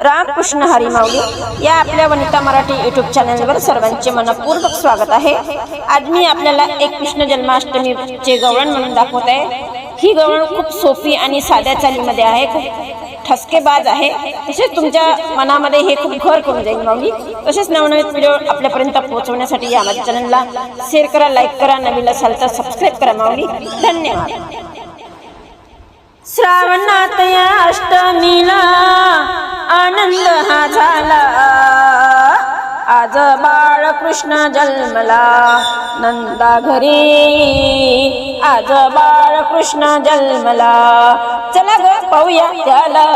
रामकृष्ण हरी माऊली या आपल्या वनिता मराठी युट्यूब चॅनलवर सर्वांचे मनपूर्वक स्वागत आहे. आज मी आपल्याला एक कृष्ण जन्माष्टमीचे गवळण म्हणून दाखवत आहे. ही गवळण खूप सोपी आणि साध्या चालीमध्ये आहे. खूप ठसकेबाज आहे. तसेच तुमच्या मनामध्ये हे खूप घर करून जाईल माऊली. तसेच नवनवीन व्हिडिओ आपल्यापर्यंत पोहोचवण्यासाठी या माझ्या चॅनलला शेअर करा लाईक करा नवीन असाल तर सबस्क्राईब करा माऊली. धन्यवाद. श्रावणात या कृष्ण जन्मला नंदा घरी. आज बाळकृष्ण जन्मला. चला ग पाहूया त्याला.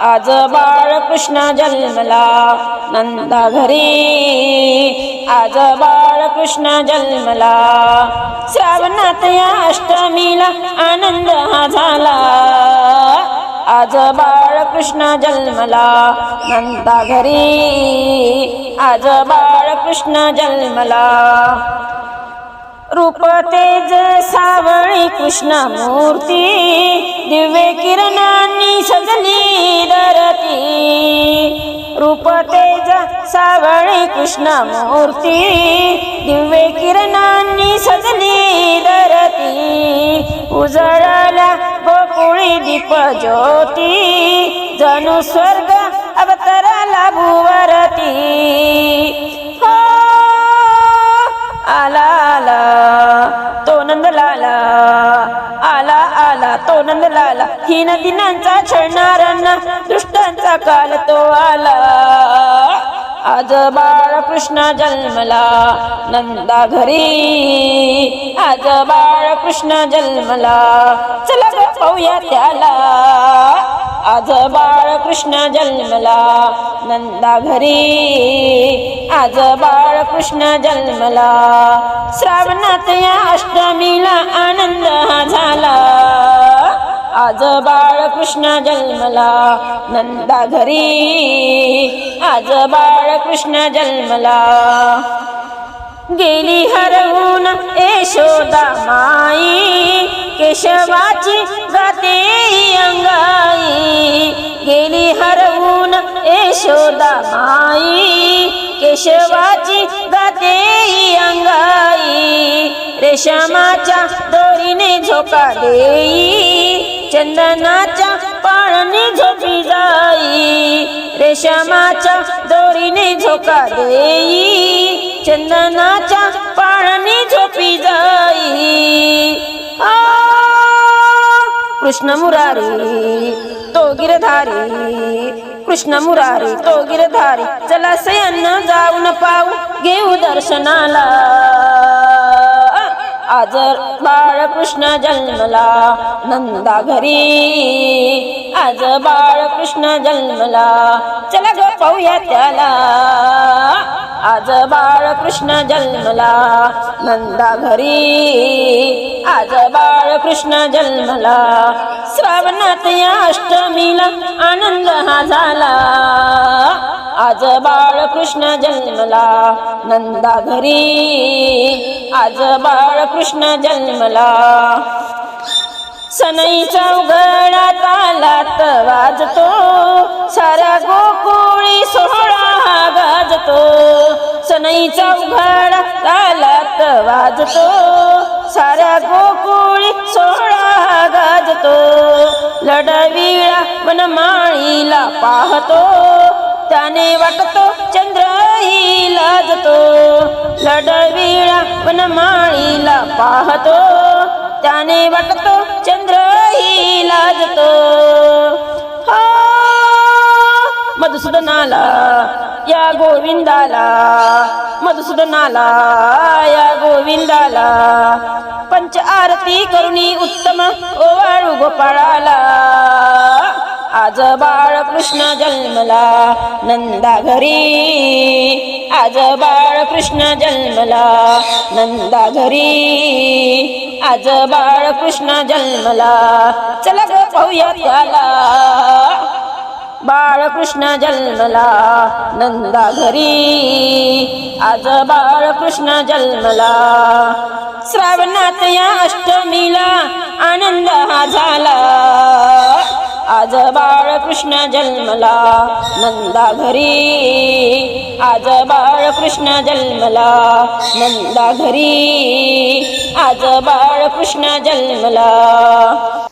आज बाळकृष्ण जन्मला नंदा घरी. आज बाळकृष्ण जन्मला. श्रावणात या अष्टमीला आनंद हा झाला. आज बाळकृष्ण जन्मला नंदा घरी. आज बाळ कृष्ण जन्मला. रूप तेज सावळी कृष्ण मूर्ती दिव्य किरणांनी सजली धरती. रूप तेज सावळी कृष्ण मूर्ती दिव्य किरणांनी सजली धरती. उजळाला गोकुळी दीप ज्योती जणू स्वर्ग अवतराला भुवरती. तो नंदलाला हिन दिनांचा छळणाऱ्यांना दुष्टांचा काल तो आला. आज बाळकृष्ण जन्मला नंदा घरी. आज बाळकृष्ण जन्मला चला ग पाहूया त्याला. आज बाळकृष्ण जन्मला नंदा घरी. आज बाळकृष्ण जन्मला श्रावणात या अष्टमीला आनंद हा झाला. आज बाळकृष्ण जन्मला. नंदा घरी आज बाळकृष्ण जन्मला. गेली हरवून यशोदा माई केशवाची गाते अंगाई. गेली हरवून यशोदा माई केशवाची गाते अंगाई. रेशमाच्या दोरीने झोका देई. चंदनाच्या पाळणे झोपी जाई. रेशमाच्या दोरीने झोका देई. चंदनाच्या पाळणे झोपी जाई. कृष्ण मुरारी तो गिरधारी. कृष्ण मुरारी तो गिरधारी. चला सयन्न जाऊन पाऊ घेऊ दर्शनाला. आज बाळकृष्ण जन्मला नंदा घरी. आज बाळकृष्ण जन्मला चला ग पाहूया त्याला. आज बाळकृष्ण जन्मला नंदा घरी. आज बाळकृष्ण जन्मला श्रावणात या अष्टमीला आनंद हा झाला. आज बाळकृष्ण जन्मला नंदा घरी. आज बाळकृष्ण जन्मला. सनईचा उघडा तालात वाजतो. साऱ्या गोकुळी सोहळा हा गाजतो. सनईचा उघडा तालात वाजतो. साऱ्या गोकुळी सोहळा हा गाजतो. लढविळा वनमाळीला पाहतो. त्याने वाटतो चंद्रही लाजतो. स्वप्न माळीला पाहतो त्याने वाटतो चंद्रही लाजतो हा मधुसूदनाला या गोविंदाला मधुसूदनाला या गोविंदाला पंच आरती करुणी उत्तम ओवाळू गोपाळाला. आज बाळकृष्ण जन्मला नंदा घरी आज बाळकृष्ण जन्मला. नंदा घरी आज बाळकृष्ण जन्मला. चला ग पाहूया त्याला बाळकृष्ण जन्मला. नंदा घरी आज बाळकृष्ण जन्मला. श्रावणात या अष्टमीला आनंद हा झाला. आज बाळकृष्ण जन्मला. नंदा घरी आज बाळकृष्ण जन्मला नंदा घरी. आज बाळकृष्ण जन्मला.